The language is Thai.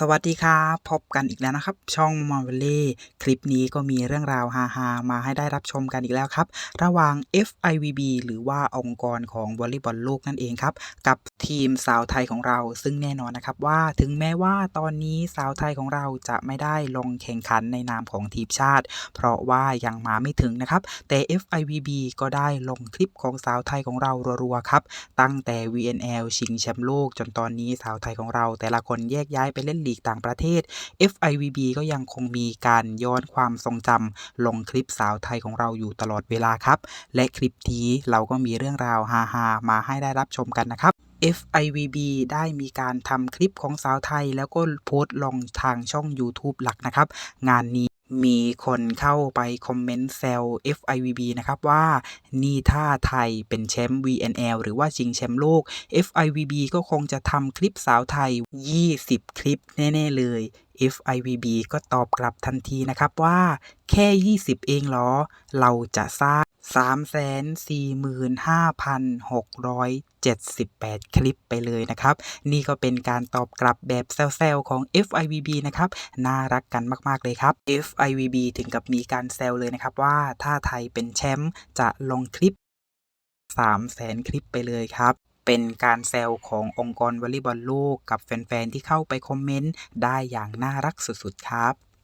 สวัสดีครับพบกันอีกแล้วนะครับ ช่องมอ v เล่คลิปนี้ก็มีเรื่องราวฮาๆมาให้ได้รับชมกันอีกแล้วครับ ระหว่าง FIVB หรือว่าองค์กรของวอลเลย์บอลโลกนั่นเองครับ กับทีมสาวไทยของเรา ซึ่งแน่นอนนะครับว่าถึงแม้ว่าตอนนี้สาวไทยของเราจะไม่ได้ลงแข่งขันในนามของทีมชาติ เพราะว่ายังมาไม่ถึงนะครับ แต่ FIVB ก็ได้ลงคลิปของสาวไทยของเรารัวๆครับตั้งแต่ VNL ชิงแชมป์โลกจนตอนนี้สาวไทยของเรา แต่ละคนแยกย้ายไปเล่นลีกต่างประเทศ FIVB ก็ยังคงมีการย้อนความทรงจำลงคลิปสาวไทยของเราอยู่ตลอดเวลาครับ และคลิปนี้เราก็มีเรื่องราวฮาๆมาให้ได้รับชมกันนะครับ FIVB ได้มีการทำคลิปของสาวไทย แล้วก็โพสต์ลงทางช่อง YouTube หลักนะครับ งานนี้ มีคนเข้าไปคอมเมนต์เซว FIVB นะครับว่านี่ถ้าไทยเป็นแชมป์ VNL หรือว่าชิงแชมป์โลก FIVB ก็คงจะทำคลิปสาวไทย 20 คลิปแน่ ๆ เลย FIVB ก็ตอบกลับทันทีนะครับว่า แค่ 20 เองเหรอ เราจะสร้าง 345,678 คลิปไปเลยนะครับ นี่ก็เป็นการตอบกลับแบบแซวๆของ FIVB นะครับ น่ารักกันมากๆเลยครับ FIVB ถึงกับมีการแซวเลยนะครับว่าถ้าไทยเป็นแชมป์จะลงคลิป300,000 คลิปไปเลยครับ เป็นการแซวขององค์กรวอลเลย์บอลโลกกับแฟนๆที่เข้าไปคอมเมนต์ได้อย่างน่ารักสุดๆครับ